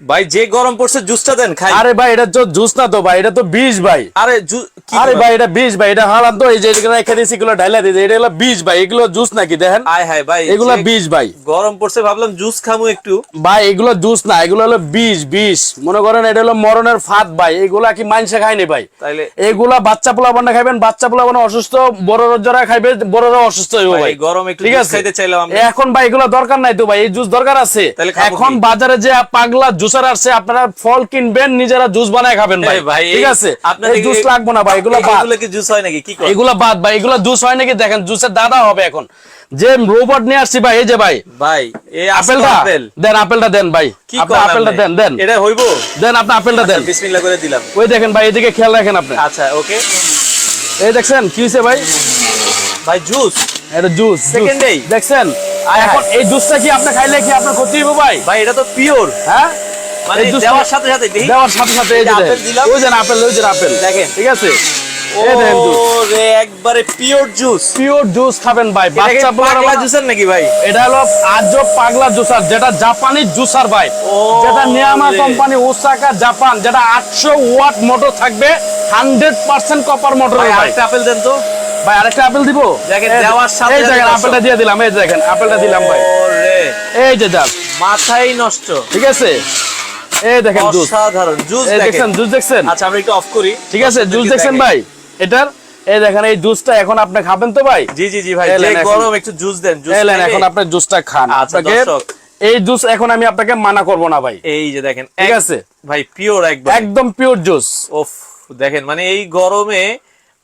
ভাই যে গরম পড়ছে জুসটা দেন খাই। আরে ভাই এটা তো জুস না তো ভাই এটা তো বিষ ভাই। আরে আরে ভাই এটা বিষ ভাই এটা হারান তো এই যে এগুলো রেখে দিয়েছি এগুলো ঢাইলা দিয়েছে এটা হলো বিষ ভাই এগুলো জুস নাকি দেখেন? আয় হায় ভাই এগুলো বিষ ভাই। গরম পড়ছে ভাবলাম জুস খামু একটু। ভাই এগুলো জুস না এগুলো হলো বিষ বিষ। মনে করেন এটা হলো মরণের ফাঁদ ভাই এগুলা কি মাংসে খায়নি ভাই? তাইলে এগুলা বাচ্চা পোলা পোলাবানা খাইবেন বাচ্চা পোলা পোলাবানা অসুস্থ বড় যারা খাইবে বড়রা অসুস্থ হইব ভাই, ভাই। গরম একটু ঠিক আছে? খাইতে চাইলাম এখন ভাই এগুলো দরকার নাই তো ভাই এই জুস দরকার আছে। এখন বাজারে যে পাগলা জুসার আসছে আপনারা ফল কিনবেন নিজেরা জুস বানায় খাবেন ভাই। ভাই, ঠিক আছে? আপনাদের জুস লাগবো না ভাই এগুলো বাদ। এগুলো কি জুস হয় নাকি? কি করে? এগুলা বাদ ভাই এগুলা জুস হয় নাকি? দেখেন জুসের দাদা হবে এখন। যে রোবট নিয়ে আসছি ভাই এই যে ভাই। ভাই এই আপেলটা? আপেল। দেন আপেলটা দেন ভাই। আপনি আপেলটা দেন দেন। এটা হইবো? দেন আপনি আপেলটা দেন। বিসমিল্লাহ করে দিলাম। ওই দেখেন ভাই এদিকে খেয়াল রাখেন আপনি। আচ্ছা ওকে। এই দেখছেন কি হয়েছে ভাই? ভাই জুস? এটা জুস day? দেখছেন? এখন এই জুসটা কি আপনি খাইলে কি আপনার ক্ষতি হবে ভাই? ভাই এটা তো পিওর হ্যাঁ? মানে দেওয়ার সাথে সাথে দেওয়ার সাথে সাথে এই যে। ওই যে আপেল ওই যে আপেল। দেখেন। ঠিক আছে? এই দেখেন জুস ওরে একবারে পিওর জুস পিওর জুস খাবেন ভাই। বাচ্চা পাগলা পোলারা নাকি ভাই? এটা হলো আজব পাগলা জুসার যেটা জাপানি জুসার ভাই। যেটা নিয়ামা কোম্পানি ওসাকা জাপান যেটা আটশো ওয়াট মোটর থাকবে হান্ড্রেড পার্সেন্ট কপার মোটর ভাই ভাই। আরেকটা আপেল দেন তো। ভাই আরেকটা আপেল দিব? দেখেন, দেওয়ার সাথে এই সাথে দেখেন আপেলটা দিয়ে দিলাম এই দেখেন আপেলটা দিলাম ভাই। ওরে। এই যে মাথাই নষ্ট। ঠিক আছে? এই দেখেন জুস। অসাধারণ। জুস দেখেন। জুস দেখছেন? আচ্ছা আমরা একটু অফ করি। ঠিক আছে জুস দর্শকদেরকে ভাই? এটার এই দেখেন এই জুসটা এখন আপনি খাবেন তো ভাই? জি জি জি ভাই এই যে নেন এখন। গরম একটু জুস দেন জুস এখন আপনি জুসটা খান। আচ্ছা, আপনাকে এই জুস এখন আমি আপনাকে মানা করব না ভাই। এই যে দেখেন ঠিক আছে? ভাই পিওর একবার একদম পিওর জুস। ওফ দেখেন মানে এই গরমে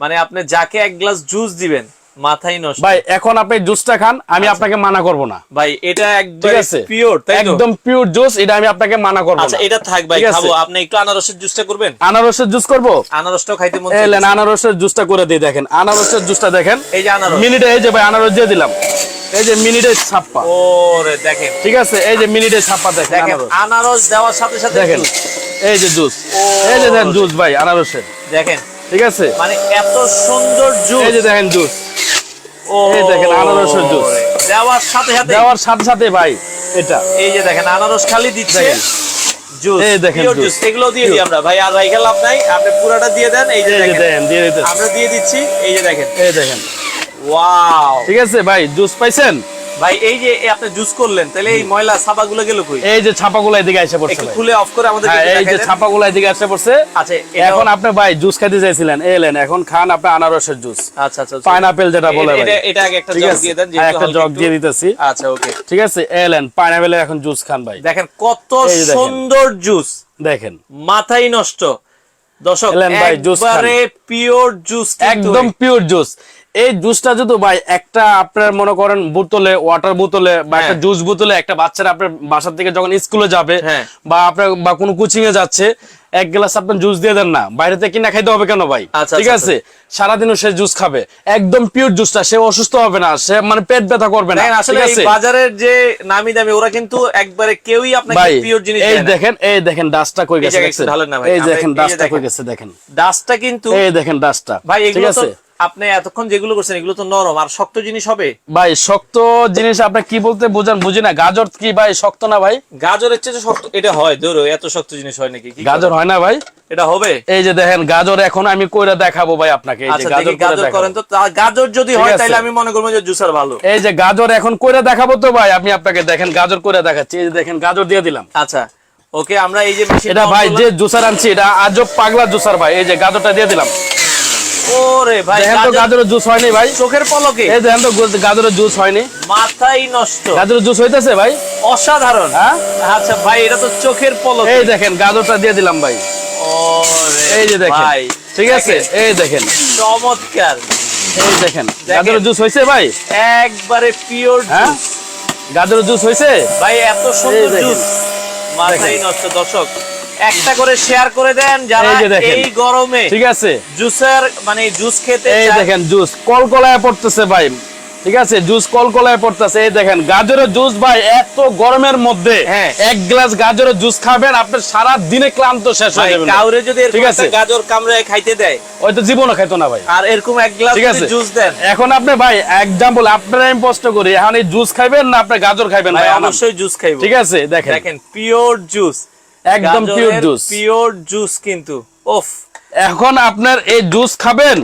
মানে আপনি যাকে এক গ্লাস জুস দিবেন মাথাই নষ্ট। ভাই এখন আপনি জুসটা খান আমি আপনাকে মানা করব না। ভাই এটা একদম পিওর তাই একদম পিওর জুস এটা আমি আপনাকে মানা করব আচ্ছা এটা থাক ভাই খাব। আপনি একটু আনারসের জুসটা করবেন? আনারসের জুস করব? আনারসটাও খাইতে মন আনারসের জুসটা করে দিই দেখেন। আনারসের জুসটা দেখেন। এই যে আনারস। মিনিটে এই যে ভাই আনারস দিয়ে দিলাম। এই যে মিনিটে ছাপ্পা। ওরে দেখেন। ঠিক আছে? এই যে মিনিটে ছাপ্পা দেখেন আনারস। দেওয়ার সাথে সাথে দেখেন এই যে জুস এই যে দেখেন জুস ভাই আনারসের। দেখেন। ঠিক আছে? মানে এত সুন্দর জুস এই যে দেখেন জুস এই দেখেন আনারসের জুস। দেওয়ার সাথে সাথে। দেওয়ার সাথে সাথে ভাই এটা। এই যে দেখেন আনারস খালি দিচ্ছে। দেখেন। জুস এই দেখেন জুস। এগুলো দিয়ে দিই আমরা। ভাই আর রাইখা লাভ নাই। আপনি পুরাটা দিয়ে দেন। এই যে দেখেন। দেখেন দিয়ে দিতেছি। আমরা দিয়ে দিচ্ছি। এই যে দেখেন। এই দেখেন। ওয়াও। ঠিক আছে ভাই জুস পাইছেন? ভাই এই যে আপনি জুস করলেন তাহলে এই ময়লা ছাপাগুলো গেল কই? এই যে ছাপাগুলো এদিকে এসে পড়ছে একটু। খুলে অফ করে আমাদের হ্যাঁ এই যে ছাপাগুলো এদিকে এসে পড়ছে। আচ্ছা এখন আপনি ভাই জুস খাইতে চাইছিলেন এলেন এখন খান আপনি আনারসের জুস আচ্ছা আচ্ছা পাইনাপেল যেটা বলে ভাই। এটা- আগে একটা জগ দিয়ে দেন একটা জগ দিয়ে দিতেছি। আচ্ছা ওকে। ঠিক আছে? এলেন পাইনাপেলের এখন জুস খান ভাই। দেখেন কত। সুন্দর জুস দেখেন। মাথাই নষ্ট। দর্শক। একবারে পিওর জুস একদম পিওর জুস এই জুসটা যদি ভাই একটা আপনার মনে করেন বোতলে ওয়াটার বোতলে বা একটা হ্যাঁ। জুস বোতলে একটা বাচ্চারা আপনার বাসা থেকে যখন স্কুলে যাবে হ্যাঁ। বা আপনার বা কোনো কোচিং এ যাচ্ছে এক গ্লাস আপনার জুস দিয়ে দেন না। বাইরে থেকে কিনা খাইতে হবে কেন ভাই? আচ্ছা, ঠিক আচ্ছা, আছে? সারাদিনও সে জুস খাবে। একদম পিওর জুসটা সে অসুস্থ হবে না সে মানে পেট ব্যথা করবে না। আসলে ঠিক আছে? বাজারের যে নামি দামি ওরা কিন্তু একবারে কেউই আপনাকে পিওর জিনিস এই দেখেন এই দেখেন ডাস্টটা কই গেছে এই দেখেন ডাস্টটা কই গেছে দেখেন। ডাস্টটা কিন্তু এই দেখেন ডাস্টটা ভাই এগুলো তো আপনি এতক্ষণ যেগুলো করছেন এগুলো তো নরম। আর শক্ত জিনিস হবে? ভাই শক্ত জিনিস আপনি কি বলতে বোঝান? বুঝি না। গাজর কি ভাই শক্ত না ভাই? গাজরের চেয়ে শক্ত এটা হয় ধরো এত শক্ত জিনিস হয় নাকি? গাজর হয় না ভাই? এটা হবে? এই যে দেখেন গাজর এখন আমি কইরা দেখাবো ভাই আপনাকে। এই যে আচ্ছা গাজর গাজর করেন তো। গাজর যদি হয় তাহলে আমি মনে করব যে জুসার ভালো। এই যে গাজর এখন কইরা দেখাবো তো ভাই আমি আপনাকে দেখেন গাজর কইরা দেখাচ্ছি। এই যে দেখেন গাজর দিয়ে দিলাম। আচ্ছা ওকে আমরা এই যে এটা ভাই যে জুসার আনছি এটা আজব পাগলা জুসার ভাই। এই যে গাজরটা দিয়ে দিলাম। ওরে ভাই দেখেন তো গাজরের জুস হয়নি ভাই। চোখের পলকে। এই দেখেন তো গাজরের জুস হয়নি। মাথাই নষ্ট। গাজরের জুস হইতেছে ভাই? অসাধারণ। হ্যাঁ? আচ্ছা ভাই এটা তো চোখের পলকে। এই দেখেন গাজরটা দিয়ে দিলাম ভাই। ওরে এই যে দেখেন। ভাই ঠিক আছে? এই দেখেন। চমৎকার। এই দেখেন। গাজরের জুস হয়েছে ভাই? একবারে পিওর হ্যাঁ? গাজরের জুস হয়েছে ভাই এত সুন্দর। জুস মাথাই নষ্ট। দর্শক একটা করে শেয়ার করে দেন যারা এই গরমে ঠিক আছে। জুসের মানে জুস খেতে এই দেখেন জুস কলকলায় পড়তেছে ভাই। ঠিক আছে জুস কলকলায় পড়তেছে। এই দেখেন গাজরের জুস ভাই এত গরমের মধ্যে হ্যাঁ। এক গ্লাস গাজরের জুস খাবেন আপনার সারা দিনে ক্লান্ত শেষ হয়ে যাবে। কাউরে যদি ঠিক একটা আছে। গাজর কামড়ে খাইতে দেয় ওই তো জীবনও খাইতো না ভাই। আর এরকম এক গ্লাস ঠিক আছে। জুস দেন। এখন আপনি ভাই এক্সাম্পল আপনারা আমি প্রশ্ন করি এখন এই জুস খাইবেন না আপনি গাজর খাইবেন ভাই ভাই অবশ্যই জুস খাইবো। ঠিক আছে দেখেন। দেখেন পিওর জুস একদম পিওর জুস পিওর জুস কিন্তু। ওফ এখন আপনার এই জুস খাবেন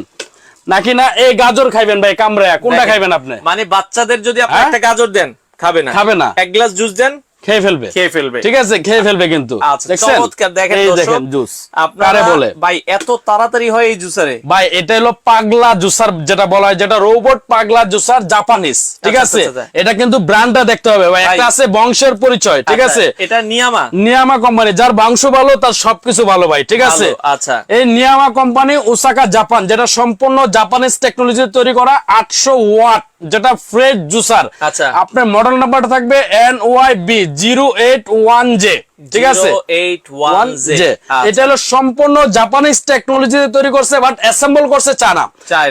নাকি না এই গাজর খাইবেন ভাই কামড়ায়? কোনটা খাবেন খাইবেন আপনি? মানে বাচ্চাদের যদি আপনি হ্যাঁ? একটা গাজর দেন খাবে না। খাবে না। এক গ্লাস জুস দেন খেয়ে ফেলবে। খেয়ে ফেলবে। ঠিক আছে খেয়ে ফেলবে কিন্তু। আচ্ছা দেখছেন? চমৎকার দেখেন দেখেন জুস আপনারা বলে? ভাই এত তাড়াতাড়ি হয় এই জুসারে ভাই এটা হলো পাগলা জুসার যেটা বলা হয় যেটা রোবট পাগলা জুসার জাপানিজ ঠিক আচ্ছা, আছে? আচ্ছা, আচ্ছা। এটা কিন্তু ব্র্যান্ডটা দেখতে হবে ভাই। একটা আছে বংশের পরিচয় ঠিক আচ্ছা, আছে? এটা নিয়ামা নিয়ামা কোম্পানি যার বংশ ভালো তার সবকিছু ভালো ভাই ঠিক আছে? আচ্ছা। এই নিয়ামা কোম্পানি ওসাকা জাপান যেটা সম্পূর্ণ জাপানিজ টেকনোলজি তৈরি করা আটশো ওয়াট। যেটা ফ্রেশ জুসার আচ্ছা। আপনার মডেল নাম্বারটা থাকবে N Y B zero eight one J ঠিক আছে? 081Z আচ্ছা। এটা হলো সম্পূর্ণ জাপানিজ টেকনোলজি তৈরি করছে বাট অ্যাসেম্বল করছে চানা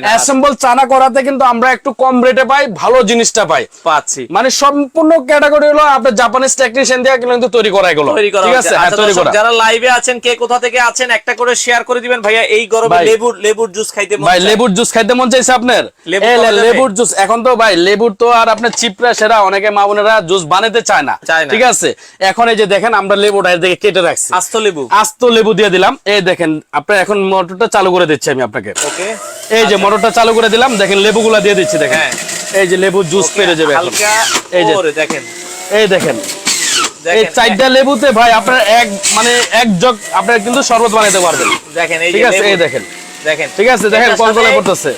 অ্যাসেম্বল চানা করাতে কিন্তু আমরা একটু কম রেটে পাই ভালো জিনিসটা পাই। পাচ্ছি। মানে সম্পূর্ণ ক্যাটাগরি হলো আপনার জাপানিজ টেকনিশিয়ান দিয়ে কিন্তু তৈরি করা এগুলো। ঠিক আছে? হ্যাঁ আচ্ছা, তৈরি করা। যারা লাইভে আছেন কে কোথা থেকে আছেন একটা করে শেয়ার করে দিবেন। ভাইয়া এই গরমে ভাই। লেবুর লেবুর জুস খাইতে মন ভাই। লেবুর জুস খাইতে মন চাইছে আপনার? লেবু? লেবুর জুস এখন তো ভাই লেবুর তো আর আপনার চিপরা সেরা অনেকে মা বোনেরা জুস বানাতে চায় না। ঠিক আছে? এখন এই যে দেখেন আমরা লেবুটা এর দিকে কেটে রাখছি। আস্ত লেবু? আস্ত লেবু দিয়ে দিলাম। এই দেখেন আপনার এখন মোটরটা চালু করে দিচ্ছি আমি আপনাকে। ওকে। এই যে মোটরটা চালু করে দিলাম দেখেন লেবুগুলা দিয়ে দিচ্ছি দেখেন। হ্যাঁ। এই যে লেবু জুস পেরে যাবে এই যে। দেখেন। এই দেখেন। এই চারটা লেবুতে ভাই আপনার এক মানে এক জগ আপনার কিন্তু শরবত বানাইতে পারবেন। দেখেন এই ঠিক আছে এই দেখেন। দেখেন। ঠিক আছে, দেখেন এটার কলকলে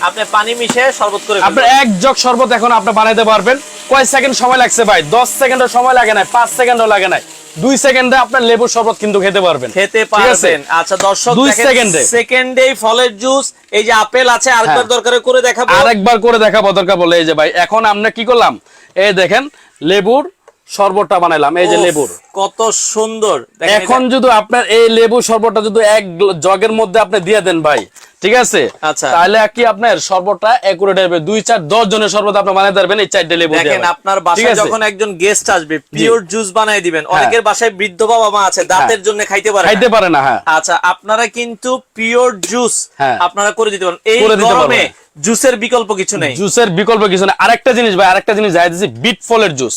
আপনি পানি মিশিয়ে শরবত করে আপনার এক জগ শরবত এখন আপনি বানাইতে পারবেন। কয় সেকেন্ড সময় লাগছে ভাই? দশ সেকেন্ডের সময় লাগে না পাঁচ সেকেন্ডও লাগে না দুই সেকেন্ডে আপনার লেবুর শরবত কিন্তু খেতে পারবেন। খেতে পারবেন। আচ্ছা দর্শক দুই সেকেন্ডে। সেকেন্ডেই ফলের জুস এই যে আপেল আছে আরেকবার হ্যাঁ। দরকার করে দেখাবো। আরেকবার করে দেখাবো দরকার বলে এই যে ভাই এখন আমরা কি করলাম? এই দেখেন লেবুর শরবতটা বানাইলাম এই যে লেবুর। কত সুন্দর। এখন যদি আপনার এই লেবু শরবতটা যদি এক জগের মধ্যে আপনি দিয়ে দেন ভাই ঠিক আছে আচ্ছা। তাহলে কি আপনার সর্বটা একুরেট হবে দুই চার দশ জনের বানাই এই চার দেখেন আপনার বাসায় যখন একজন গেস্ট আসবে পিওর জুস বানাই দিবেন হ্যাঁ। অনেকের বাসায় বৃদ্ধ বাবা মা আছে দাঁতের জন্য খাইতে পারে না। খাইতে পারে না হ্যাঁ আচ্ছা আপনারা কিন্তু পিওর জুস হ্যাঁ। আপনারা করে দিতে পারেন এই গরমে। জুসের বিকল্প কিছু নেই। জুসের বিকল্প কিছু না আরেকটা জিনিস ভাই আরেকটা জিনিস যাই বিট ফলের জুস।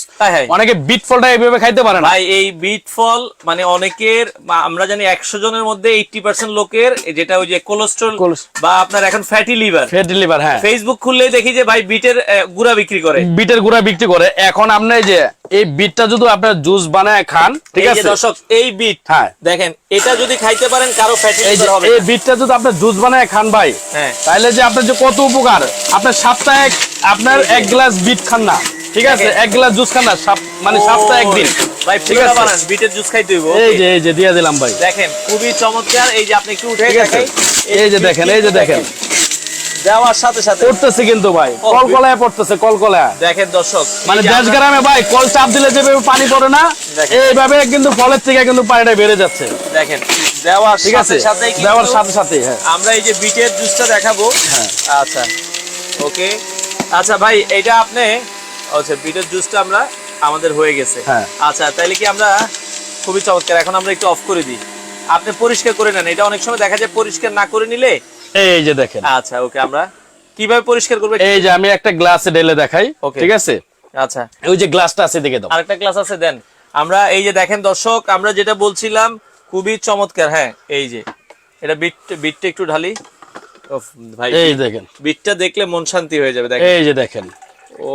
অনেকে বিট ফলটা এইভাবে খাইতে পারে না। ভাই এই বিট ফল মানে অনেকের আমরা জানি একশো জনের মধ্যে এইটটি পার্সেন্ট লোকের যেটা ওই যে কোলেস্ট্রল বা আপনার এখন ফ্যাটি লিভার ফেট লিভার হ্যাঁ। ফেসবুক খুললেই দেখি যে ভাই বিটের গুঁড়া বিক্রি করে। বিটের গুঁড়া বিক্রি করে। এখন আপনি যে এই বিটটা যদি আপনার জুস বানায় খান ঠিক আছে? দর্শক এই বিট হ্যাঁ। দেখেন এটা যদি খাইতে পারেন কারও ফ্যাটি এই লিভার হবে এই বিটটা যদি আপনার জুস বানায় খান ভাই হ্যাঁ। তাহলে যে আপনার যে কত উপকার আপনার সপ্তাহে এক- আপনার এক গ্লাস বিট খান না ঠিক আছে? এক গ্লাস জুস খান না মানে সপ্তাহে একদিন ভাই ঠিক আছে? বানান বিটের জুস খাইতে হইব এই যে এই যে দিয়ে দিলাম ভাই। দেখেন খুবই চমৎকার এই যে আপনি একটু উঠে এই যে দেখেন, এই যে দেখেন। দেওয়ার সাথে সাথে পড়তেছে কিন্তু ভাই। কলকলায় পড়তেছে কলকলায়। দেখেন দর্শক মানে দেশ গ্রামে ভাই কল চাপ দিলে যেভাবে পানি পড়ে না এইভাবে কিন্তু ফলের থেকে কিন্তু পানিটা বেড়ে যাচ্ছে। দেখেন দেওয়ার ঠিক আছে? দেওয়ার সাথে সাথে হ্যাঁ। আমরা এই যে বিটের জুসটা দেখাবো। হ্যাঁ। আচ্ছা ওকে। আচ্ছা ভাই এটা আপনি আচ্ছা বিটের জুসটা আমরা আমাদের হয়ে গেছে। হ্যাঁ। আচ্ছা তাইলে কি আমরা খুবই চমৎকার এখন আমরা একটু অফ করে দিই। আপনি পরিষ্কার করে নেন এটা অনেক সময় দেখা যায় পরিষ্কার না করে নিলে এই যে দেখেন। আচ্ছা ওকে আমরা কীভাবে পরিষ্কার করব? এই যে আমি একটা গ্লাসে ঢেলে দেখাই. ঠিক আছে? আচ্ছা। ওই যে গ্লাসটা আছে দেখে দাও। আরেকটা ক্লাস আছে দেন। আমরা এই যে দেখেন দর্শক আমরা যেটা বলছিলাম খুবই চমৎকার হ্যাঁ এই যে। এটা বিট বিটটা একটু ঢালি। ভাই এই দেখেন। বিটটা দেখলে মন শান্তি হয়ে যাবে দেখেন। এই যে দেখেন। ও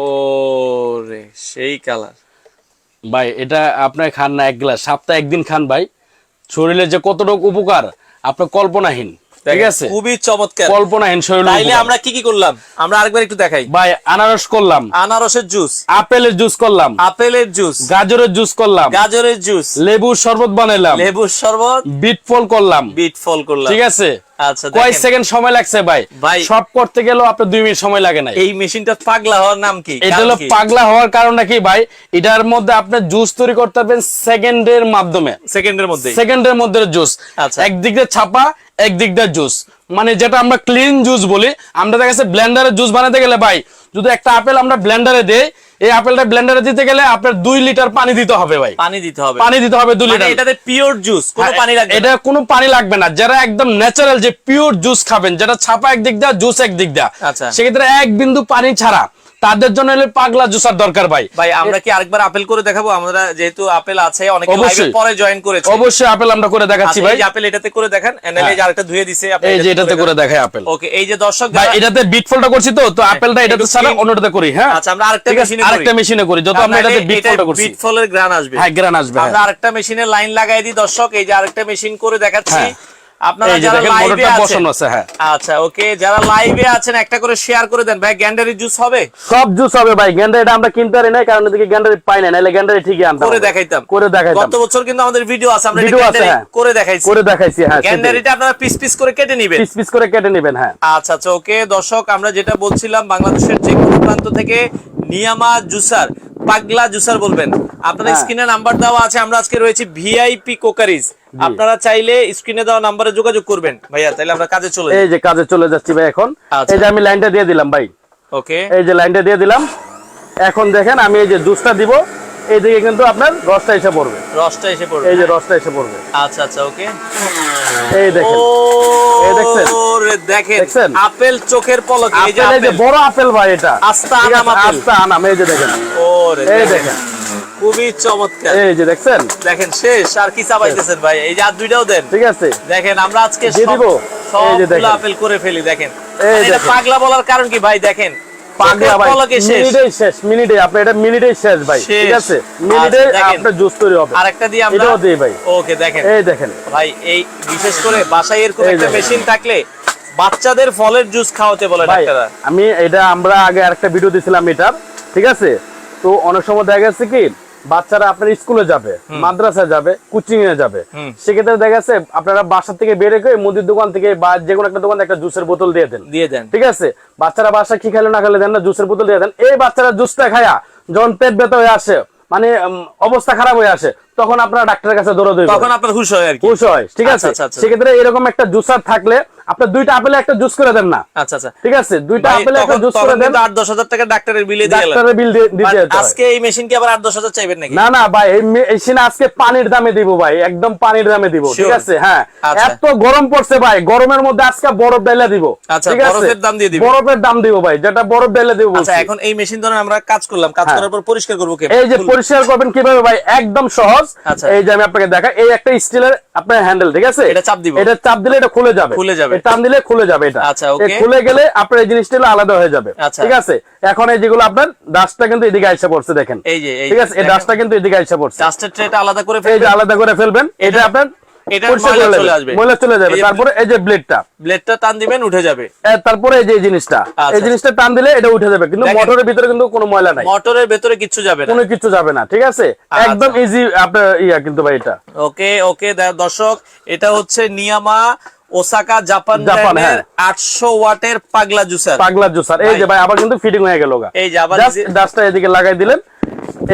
রে সেই কালার। ভাই এটা আপনার খান না এক গ্লাস। সপ্তাহে একদিন খান ভাই। শরীরে যে কতটুকু উপকার আপনার কল্পনাহীন। ঠিক আছে। খুবই চমৎকার। কল্পনা শরীর তাইলে আমরা কি কি করলাম? আমরা আরেকবার একটু দেখাই। ভাই আনারস করলাম। আনারসের জুস। আপেলের জুস করলাম। আপেলের জুস। গাজরের জুস করলাম। গাজরের জুস। লেবুর শরবত বানাইলাম। লেবুর শরবত। বিট ফল করলাম। বিট ফল করলাম। ঠিক আছে? কয় দেখেন, সেকেন্ড সময় লাগছে ভাই? ভাই। সব করতে গেলেও আপনার দুই মিনিট সময় লাগে না এই মেশিনটা পাগলা হওয়ার নাম কি? এটা হলো পাগলা হওয়ার কারণটা কি ভাই? এটার মধ্যে আপনার জুস তৈরি করতে পারবেন সেকেন্ডের মাধ্যমে। সেকেন্ডের মধ্যে। সেকেন্ডের মধ্যে জুস আচ্ছা। একদিক দিয়ে ছাপা একদিক দিয়ে জুস মানে যেটা আমরা ক্লিন জুস বলি আমরা দেখা যাচ্ছে ব্লেন্ডারে জুস বানাতে গেলে ভাই যদি একটা আপেল আমরা ব্লেন্ডারে দেই এই আপেলটা ব্লেন্ডারে দিতে গেলে আপনার দুই লিটার পানি দিতে হবে ভাই। পানি দিতে হবে। পানি দিতে হবে দুই মানে লিটার। এটাতে পিওর জুস কোনো হ্যাঁ, পানি লাগবে এটা কোনো পানি লাগবে না। যারা একদম ন্যাচারাল যে পিওর জুস খাবেন যেটা ছাপা একদিক দেওয়া জুস একদিক দেওয়া আচ্ছা। সেক্ষেত্রে এক বিন্দু পানি ছাড়া তাদের জন্য হলে পাগলা জুসার দরকার ভাই। ভাই আমরা কি আরেকবার আপেল করে দেখাবো? আমরা যেহেতু আপেল আছে অনেকে। লাইভের পরে জয়েন করেছে। অবশ্যই আপেল আমরা করে দেখাচ্ছি আচ্ছা, ভাই। এই আপেল এটাতে করে দেখান এনালে এই যে আরেকটা ধুয়ে দিছে আপনি এই যে এটাতে করে দেখায় আপেল। ওকে এই যে দর্শক ভাই এটাতে বিট ফলটা করছি তো? তো আপেলটা এটাতে ছাড়া অন্যটাতে করি হ্যাঁ? আচ্ছা আমরা আরেকটা মেশিনে আরেকটা মেশিনে করি। যত আমরা এটাতে বিট ফলটা করছি। বিট ফলের গ্রান আসবে। হ্যাঁ গ্রান আসবে হ্যাঁ। আমরা আরেকটা মেশিনে লাইন লাগাই দিই দর্শক। এই যে আরেকটা মেশিন করে দেখাচ্ছি। হ্যাঁ। আপনারা যারা লাইভে আছেন হ্যাঁ। আচ্ছা ওকে যারা লাইভে আছেন একটা করে শেয়ার করে দেন। ভাই গ্যান্ডারি জুস হবে? সব জুস হবে ভাই। গ্যান্ডারি এটা আমরা কিনতে পারি না কারণ এদিকে গ্যান্ডারি পাই না নাহলে গ্যান্ডারি ঠিকই আনতাম করে দেখাইতাম। করে দেখাইতাম। গত বছর কিন্তু আমাদের ভিডিও আছে আমরা ভিডিও আছে, হ্যাঁ। করে দেখাইছি। করে দেখাইছি হ্যাঁ। গ্যান্ডারিটা আপনারা পিস পিস করে কেটে নেবেন। পিস পিস করে কেটে নেবেন হ্যাঁ। আচ্ছা আচ্ছা ওকে দর্শক আমরা যেটা বলছিলাম বাংলাদেশের যে কোনো প্রান্ত থেকে নিয়ামা জুসার পাগলা জুসার বলবেন। আপনার হ্যাঁ। স্ক্রিনে নাম্বার দেওয়া আছে আমরা আজকে রয়েছি ভিআইপি কোকারিজ আপনারা চাইলে স্ক্রিনে দেওয়া নাম্বারে যোগাযোগ করবেন। ভাইয়া তাহলে আমরা কাজে চলে এই যে কাজে চলে যাচ্ছি ভাই এখন। আচ্ছা। এই যে আমি লাইনটা দিয়ে দিলাম ভাই। ওকে এই যে লাইনটা দিয়ে দিলাম। এখন দেখেন আমি এই যে জুসটা দিব। এইদিকে কিন্তু আপনার রসটা এসে পড়বে। রসটা এসে পড়বে। এই যে রসটা এসে পড়বে। আচ্ছা আচ্ছা ওকে। এই দেখেন। এই? ওরে দেখেন? আপেল চোখের পলকে এই যে এই বড় আপেল ভাই এটা। আস্তা আনাম আপেল। আস্তা আনাম এই যে দেখেন। ওরে এই দেখেন। খুবই চমৎকার। এই যে দেখছেন? দেখেন শেষ আর কি চাবাইতেছেন ভাই? এই যে আর দুইটাও দেন। ঠিক আছে। দেখেন আমরা আজকে? এই দেখেন। আপেল করে ফেলি দেখেন। এই এটা দেখেন। পাগলা বলার কারণ কি ভাই? দেখেন পাগলা ভাই চোখের পলকে শেষ। মিনিটেই শেষ মিনিটে আপনি এটা মিনিটেই শেষ ভাই ঠিক আছে? মিনিটে আচ্ছা, আপনার জুস তৈরি হবে। আরেকটা দিয়ে আমরা এটাও দিই ভাই। ওকে দেখেন। এই দেখেন। ভাই এই বিশেষ করে বাসায় এরকম একটা মেশিন থাকলে বাচ্চাদের ফলের জুস খাওয়াতে বলে ডাক্তাররা। আমি এটা আমরা আগে আরেকটা ভিডিও দিছিলাম এটা ঠিক আছে? তো অনেক সময় দেখা গেছে কি বাচ্চারা আপনার স্কুলে যাবে মাদ্রাসা যাবে কোচিং এ যাবে সেক্ষেত্রে দেখা যাচ্ছে আপনারা বাসা থেকে বের করে মুদির দোকান থেকে বা যে কোনো একটা দোকান একটা জুসের বোতল দিয়ে দেন। দিয়ে দেন। ঠিক আছে? বাচ্চারা বাসা কি খেলে না খেলে দেন না জুসের বোতল দিয়ে দেন। এই বাচ্চারা জুসটা খায়া যখন পেট ব্যথা হয়ে আসে মানে অবস্থা খারাপ হয়ে আসে তখন আপনারা ডাক্তারের কাছে দৌড়াদৌড়ি তখন আপনার হুশ হয় আর কি। খুশ হয় ঠিক আচ্ছা, আছে? আচ্ছা, আচ্ছা। সেক্ষেত্রে এরকম একটা জুসার থাকলে আপনার দুইটা আপেলে একটা জুস করে দেন না। আচ্ছা আচ্ছা। ঠিক আছে? দুইটা আপেলে একটা জুস করে দেন। কিন্তু আট দশ হাজার টাকা ডাক্তারের বিলে দিয়ে। ডাক্তারের বিল দিয়ে- দিতে আজকে এই মেশিন কি আবার আট দশ হাজার চাইবেন নাকি? না না ভাই এই মে- এই সিনে আজকে পানির দামে দিব ভাই। একদম পানির দামে দিব ঠিক আছে? হ্যাঁ। এত গরম পড়ছে ভাই। গরমের মধ্যে আজকে বরফ ডাইলা দিব ঠিক আছে? বরফের দাম দিয়ে। বরফের দাম দিব ভাই। যেটা বরফ ডাইলা দিব আচ্ছা এখন এই মেশিন ধরে আমরা কাজ করলাম। কাজ হ্যাঁ। করার পর পরিষ্কার করব এই যে পরিষ্কার করবেন কীভাবে ভাই? একদম সহজ। এই যে আমি আপনাকে দেখাই এই একটা স্টিলের আপনার হ্যান্ডেল ঠিক আছে? এটা চাপ দিব। এটা চাপ দিলে এটা খুলে যাবে। খুলে যাবে। টান দিলে খুলে যাবে এটা। আচ্ছা, এই খুলে গেলে আপনার এই জিনিসটা আলাদা হয়ে যাবে। আচ্ছা। ঠিক আছে? এখন এই যেগুলো আপনার ডাস্টটা কিন্তু এদিকে আইসা পড়ছে দেখেন। এই যে ঠিক আছে? এই ডাস্টটা কিন্তু এদিকে আইসা পড়ছে। ট্রেটা আলাদা করে এই যে আলাদা করে ফেলবেন। এটা আপনার এটা পরিষ্কার ময়লা করে চলে আসবে। ময়লা চলে যাবে। তারপরে এই যে ব্লেডটা ব্লেডটা টান দিবেন উঠে যাবে। তারপরে এই যে জিনিসটা আচ্ছা। এই জিনিসটা টান দিলে এটা উঠে যাবে। কিন্তু মোটরের ভিতরে কিন্তু কোনো ময়লা নাই। মোটরের ভেতরে কিচ্ছু যাবে না। কোনো কিছু যাবে না ঠিক আছে? আচ্ছা। একদম ইজি আপনার ইয়া কিন্তু ভাই এটা। ওকে ওকে দর্শক এটা হচ্ছে নিয়ামা ওসাকা জাপান ব্র্যান্ডের। 800 ওয়াটের পাগলা জুসার। পাগলা জুসার। এই যে ভাই। আবার কিন্তু ফিটিং হয়ে গেল এই যে আবার ডাস্টটা এদিকে লাগাই দিলেন।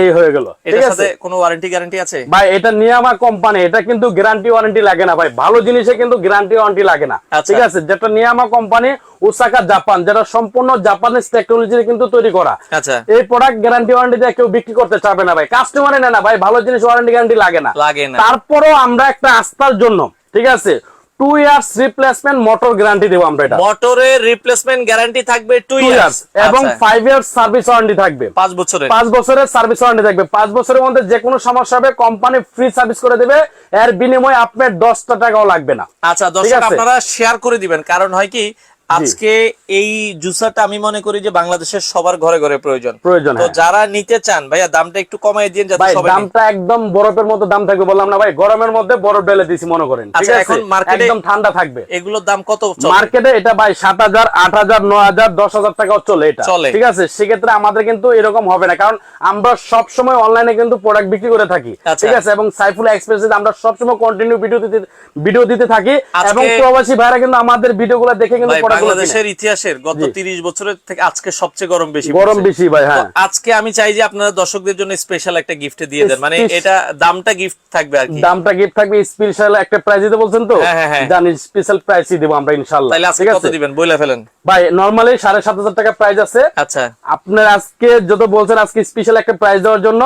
এই হয়ে গেল। এটার সাথে কোনো ওয়ারেন্টি গ্যারান্টি আছে? ভাই এটা নিয়ামা কোম্পানি এটা কিন্তু গ্যারান্টি ওয়ারেন্টি লাগে না ভাই। ভালো জিনিসে কিন্তু গ্যারান্টি ওয়ারেন্টি লাগে না। আচ্ছা। ঠিক আছে? যেটা নিয়ামা কোম্পানি ওসাকা জাপান যেটা সম্পূর্ণ জাপানিজ টেকনোলজি কিন্তু তৈরি করা। আচ্ছা। এই প্রোডাক্ট গ্যারান্টি ওয়ারেন্টি দিয়ে কেউ বিক্রি করতে চাবে না ভাই। কাস্টমারে না ভাই। ভালো জিনিস ওয়ারেন্টি গ্যারান্টি লাগে না। লাগে না। তারপরও আমরা একটা আস্থার জন্য ঠিক আছে? Two years replacement motor guarantee দেবো আমরা এটা। মোটরের রিপ্লেসমেন্ট গ্যারান্টি থাকবে টু ইয়ার্স এবং ফাইভ ইয়ার্স সার্ভিস ওয়ারেন্টি থাকবে। পাঁচ বছরের। পাঁচ বছরের সার্ভিস ওয়ারেন্টি থাকবে। পাঁচ বছরের মধ্যে যে কোনো সমস্যা হবে কোম্পানি ফ্রি সার্ভিস করে দেবে। এর বিনিময়ে আপনার দশটা টাকাও লাগবে না। আচ্ছা দশ দর্শক আপনারা শেয়ার করে দিবেন। কারণ হয় কি আজকে এই জুসারটা আমি মনে করি যে বাংলাদেশের সবার ঘরে ঘরে প্রয়োজন। প্রয়োজন তো হ্যাঁ। যারা নিতে চান ভাইয়া দামটা একটু কমাই দিন যাতে সবাই দামটা একদম বরফের মতো দাম থাকবে বললাম না ভাই গরমের মধ্যে বরফ ঢেলে দিছি মনে করেন ঠিক আচ্ছা, আছে? এখন এ- একদম ঠান্ডা থাকবে। এগুলোর দাম কত মার্কেটে এটা ভাই সাত হাজার আট হাজার নয় হাজার দশ হাজার টাকাও চলে এটা ঠিক আছে? সেক্ষেত্রে আমাদের কিন্তু এরকম হবে না কারণ আমরা সব সময় অনলাইনে কিন্তু প্রোডাক্ট বিক্রি করে থাকি আচ্ছা। ঠিক আছে? এবং সাইফুল এক্সপ্রেস আমরা সবসময় কন্টিনিউ ভিডিও দিতে ভিডিও দিতে থাকি এবং প্রবাসী ভাইরা কিন্তু আমাদের ভিডিওগুলো দেখে কিন্তু। বাংলাদেশের ইতিহাসের গত জি। 30 বছরের থেকে আজকে সবচেয়ে গরম বেশি গরম বেশি ভাই হ্যাঁ। আজকে আমি চাই যে আপনারা দর্শকদের জন্য স্পেশাল একটা গিফট দিয়ে দেন। মানে এটা দামটা গিফট থাকবে আর কি। দামটা গিফট থাকবে স্পেশাল একটা প্রাইস দিতে বলছেন তো? হ্যাঁ, হ্যাঁ, হ্যাঁ। জানি স্পেশাল প্রাইসই দেবো আমরা ইনশাল্লাহ তাহলে আজকে কত দিবেন? বইলা ফেলেন। ভাই নরমালি সাড়ে সাত হাজার টাকা প্রাইস আছে। আচ্ছা। আপনার আজকে যত বলছেন আজকে স্পেশাল একটা প্রাইস দেওয়ার জন্য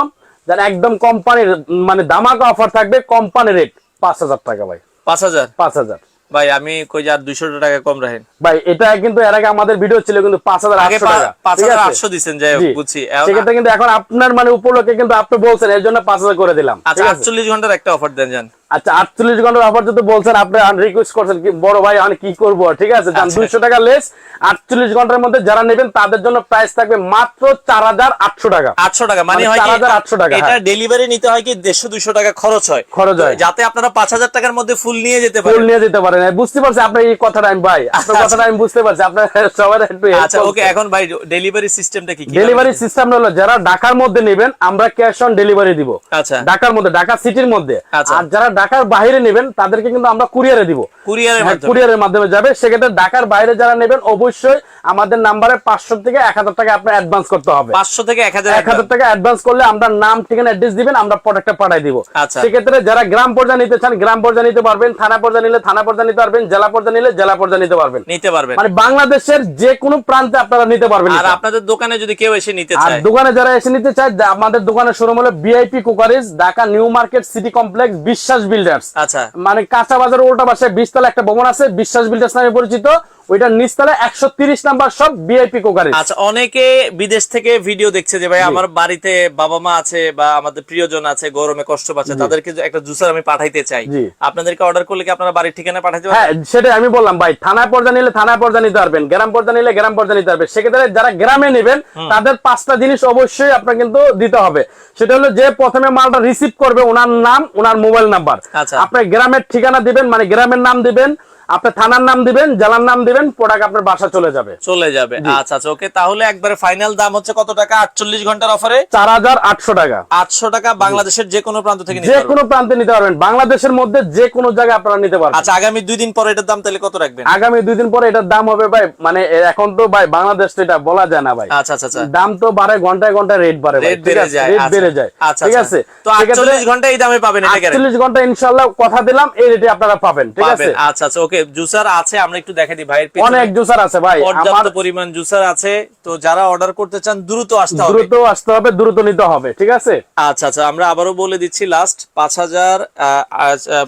যেন একদম কোম্পানির মানে দামাকা অফার থাকবে কোম্পানি রেট পাঁচ হাজার টাকা ভাই। পাঁচ হাজার? পাঁচ হাজার। ভাই আমি কই যে আর দুইশো টাকা কম রাখেন। ভাই এটা কিন্তু এর আগে আমাদের ভিডিও ছিল কিন্তু পাঁচ হাজার আগে আটশো টাকা। পাঁচ দিবেন হাজার আটশো দিচ্ছেন যাই হোক বুঝছি। সেক্ষেত্রে কিন্তু এখন আপনার মানে উপলক্ষে কিন্তু আপনি বলছেন এর জন্য পাঁচ হাজার করে দিলাম। আচ্ছা ঠিক আছে? আটচল্লিশ ঘণ্টার একটা অফার দেন যান। আচ্ছা আটচল্লিশ ঘণ্টার অফার যদি বলছেন আপনি রিকোয়েস্ট করছেন কি বড় ভাই আমি কি করব? ঠিক আছে আচ্ছা। দুইশো টাকা লেস আটচল্লিশ ঘণ্টার মধ্যে যারা নেবেন তাদের জন্য প্রাইস থাকবে মাত্র চার হাজার আটশো টাকা। আটশো টাকা। মানে মানে হয় কি 4,800 টাকা, এটা হ্যাঁ। ডেলিভারি নিতে হয় কি দেড়শো দুইশো টাকা খরচ হয়। খরচ হয়। যাতে আপনারা পাঁচ হাজার টাকার মধ্যে ফুল নিয়ে যেতে পারেন। ফুল নিয়ে যেতে পারেন। বুঝতে পারছি আপনার এই কথাটা আমি ভাই। আপনার কথাটা আমি বুঝতে পারছি। আপনার সবার একটু আচ্ছা ওকে এখন ভাই ডেলিভারি সিস্টেমটা কি কি ডেলিভারি সিস্টেম হলো যারা ঢাকার মধ্যে নেবেন আমরা ক্যাশ অন ডেলিভারি দিব। আচ্ছা। ঢাকার মধ্যে ঢাকা সিটির মধ্যে। আচ্ছা। আর যারা ঢাকার বাইরে নেবেন তাদেরকে কিন্তু আমরা কুরিয়ারে দিব। কুরিয়ারের হ্যাঁ, মাধ্যমে। যাবে। সেক্ষেত্রে ঢাকার বাইরে যারা নেবেন অবশ্যই আমাদের নাম্বারে পাঁচশো থেকে এক হাজার টাকা আপনার অ্যাডভান্স করতে হবে। পাঁচশো থেকে এক হাজার এক হাজার টাকা অ্যাডভান্স করলে আমরা নাম ঠিকানা অ্যাড্রেস দিবেন আমরা প্রোডাক্টটা পাঠাই দিব। আচ্ছা। সেক্ষেত্রে যারা গ্রাম পর্যায়ে নিতে চান গ্রাম পর্যায়ে নিতে পারবেন থানা পর্যায়ে নিলে থানা পর্যায়ে নিতে পারবেন জেলা পর্যায়ে নিলে জেলা পর্যায়ে নিতে পারবেন। নিতে পারবেন। মানে বাংলাদেশের যে কোনো প্রান্তে আপনারা নিতে পারবেন আর আপনাদের দোকানে যদি কেউ এসে নিতে আর চায়? দোকানে যারা এসে নিতে চায় আমাদের দোকানের শোরুম হলো BIP cookeries Dhaka new market city complex Biswas builders আচ্ছা। মানে কাঁচা বাজার উল্টা পাশে বিশতলা একটা ভবন আছে বিশ্বাস বিল্ডার্স নামে পরিচিত। ওইটার নিচতলা একশো তিরিশ নাম্বার সব বিআইপি কুকারিজ। আচ্ছা অনেকে বিদেশ থেকে ভিডিও দেখছে যে ভাই আমার বাড়িতে বাবা মা আছে বা আমাদের প্রিয়জন আছে গরমে কষ্ট পাচ্ছে তাদেরকে একটা জুসার আমি পাঠাইতে চাই। আপনাদেরকে অর্ডার করলে কি আপনারা বাড়ির ঠিকানা পাঠাতে হ্যাঁ আমি বললাম ভাই থানা পর্যায়ে নিলে থানা পর্যায়ে নিতে পারবেন গ্রাম পর্যায়ে নিলে গ্রাম পর্যায়ে নিতে পারবেন। সেক্ষেত্রে যারা গ্রামে নেবেন তাদের পাঁচটা জিনিস অবশ্যই আপনার কিন্তু দিতে হবে। সেটা হলো যে প্রথমে মালটা রিসিভ করবে ওনার নাম ওনার মোবাইল নাম্বার। আচ্ছা। আপনার গ্রামের ঠিকানা দিবেন মানে গ্রামের নাম দিবেন আপনার থানার নাম দিবেন জেলার নাম দিবেন প্রোডাক্ট আপনার বাসা চলে যাবে। চলে যাবে। আচ্ছা আচ্ছা ওকে তাহলে একবারে ফাইনাল দাম হচ্ছে কত টাকা? আটচল্লিশ ঘণ্টার অফারে চার হাজার আটশো টাকা। আটশো টাকা বাংলাদেশের যে কোনো প্রান্ত থেকে নিতে যে কোনো প্রান্তে নিতে পারবেন। বাংলাদেশের মধ্যে যে কোনো জায়গায় আপনারা নিতে পারবেন। আচ্ছা আগামী দুই দিন পরে এটার দাম তাহলে কত রাখবেন? আগামী দুই দিন পরে এটার দাম হবে ভাই মানে এখন তো ভাই বাংলাদেশ তো এটা বলা যায় না ভাই। আচ্ছা আচ্ছা আচ্ছা। দাম তো বাড়ে ঘন্টায় ঘন্টায় রেট বাড়ে রেট বেড়ে যায় রেট আচ্ছা। বেড়ে যায় আচ্ছা ঠিক আচ্ছা। আছে? তো আটচল্লিশ ঘণ্টা এই দামে পাবেন আটচল্লিশ ঘণ্টা ইনশাল্লাহ কথা দিলাম এই রেটে আপনারা পাবেন ঠিক আছে? আচ্ছা আচ্ছা ওকে জুসার আছে আমরা একটু দেখে দিই ভাইয়ের পিছনে। অনেক জুসার আছে ভাই পর্যাপ্ত পরিমাণ জুসার আছে। তো যারা অর্ডার করতে চান দ্রুত আসতে হবে। দ্রুত আসতে হবে দ্রুত নিতে হবে ঠিক আছে? আচ্ছা আচ্ছা আমরা আবারও বলে দিচ্ছি লাস্ট পাঁচ হাজার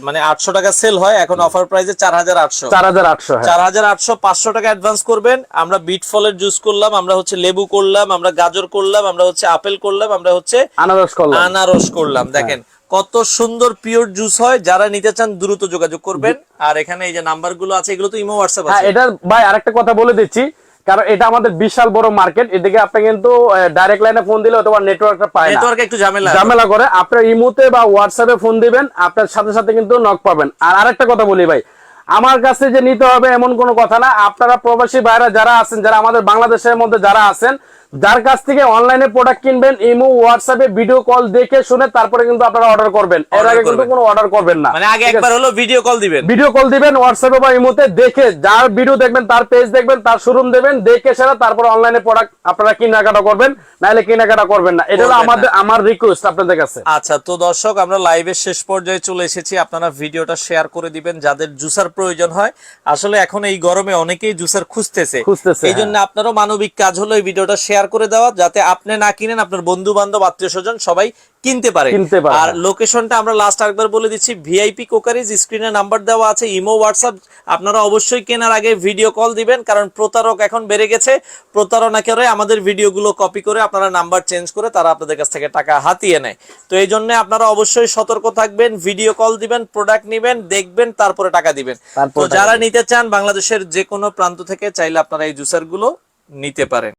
মানে আটশো টাকা সেল হয় এখন অফার প্রাইসে চার হাজার আটশো। চার হাজার আটশো হ্যাঁ। চার হাজার আটশো পাঁচশো টাকা অ্যাডভান্স করবেন। আমরা বিট ফলের জুস করলাম আমরা হচ্ছে লেবু করলাম আমরা গাজর করলাম আমরা হচ্ছে আপেল করলাম আমরা হচ্ছে আনারস করলাম। আনারস করলাম। দেখেন কত সুন্দর পিওর জুস হয় যারা নিতে চান দ্রুত যোগাযোগ করবেন। আর এখানে এই যে নাম্বারগুলো আছে এগুলো তো ইমো হোয়াটসঅ্যাপ হ্যাঁ আছে। এটা ভাই আরেকটা কথা বলে দিচ্ছি কারণ এটা আমাদের বিশাল বড় মার্কেট এদিকে আপনি কিন্তু ডাইরেক্ট লাইনে ফোন দিলে অথবা নেটওয়ার্কটা পায় না। নেটওয়ার্কে একটু ঝামেলা ঝামেলা করে আপনার ইমোতে বা হোয়াটসঅ্যাপে ফোন দিবেন আপনার সাথে সাথে কিন্তু নক পাবেন। আর আরেকটা কথা বলি ভাই আমার কাছে যে নিতে হবে এমন কোনো কথা না আপনারা প্রবাসী ভাইরা যারা আছেন যারা আমাদের বাংলাদেশের মধ্যে যারা আছেন যার কাছ থেকে অনলাইনে প্রোডাক্ট কিনবেন ইমো হোয়াটসঅ্যাপে ভিডিও কল দেখে শুনে তারপরে কিন্তু আপনারা অর্ডার করবেন। এর আগে কিন্তু কোনো অর্ডার করবেন না। মানে আগে একবার হলো ভিডিও কল দিবেন। ভিডিও কল দিবেন হোয়াটসঅ্যাপে বা ইমোতে দেখে যার ভিডিও দেখবেন তার পেজ দেখবেন তার শোরুম দেবেন দেখে সেরা তারপর অনলাইনে প্রোডাক্ট আপনারা কেনাকাটা করবেন নাহলে কেনাকাটা করবেন না। এটা হলো আমাদের আমার রিকোয়েস্ট আপনাদের কাছে। আচ্ছা তো দর্শক আমরা লাইভের শেষ পর্যায়ে চলে এসেছি। আপনারা ভিডিওটা শেয়ার করে দিবেন যাদের জুসার প্রয়োজন হয়। আসলে এখন এই গরমে অনেকেই জুসার খুঁজতেছে। খুঁজতেছে, এই জন্য আপনারও মানবিক কাজ হলো এই ভিডিওটা শেয়ার করে দেওয়া যাতে আপনি না কিনেন আপনার বন্ধু বান্ধব আত্মীয় স্বজন সবাই কিনতে পারে। আর। লোকেশনটা আমরা লাস্ট একবার বলে দিচ্ছি ভিআইপি কোকারিজ স্ক্রিনে নাম্বার দেওয়া আছে ইমো হোয়াটসঅ্যাপ আপনারা অবশ্যই কেনার আগে ভিডিও কল দিবেন কারণ প্রতারক এখন বেড়ে গেছে। প্রতারণা করে আমাদের ভিডিওগুলো কপি করে আপনারা নাম্বার চেঞ্জ করে তারা আপনাদের কাছ থেকে টাকা হাতিয়ে নেয়। তো এই জন্য আপনারা অবশ্যই সতর্ক থাকবেন ভিডিও কল দিবেন প্রোডাক্ট নিবেন দেখবেন তারপরে টাকা দিবেন। তো যারা নিতে চান বাংলাদেশের যে কোনো প্রান্ত থেকে চাইলে আপনারা এই জুসারগুলো নিতে পারেন।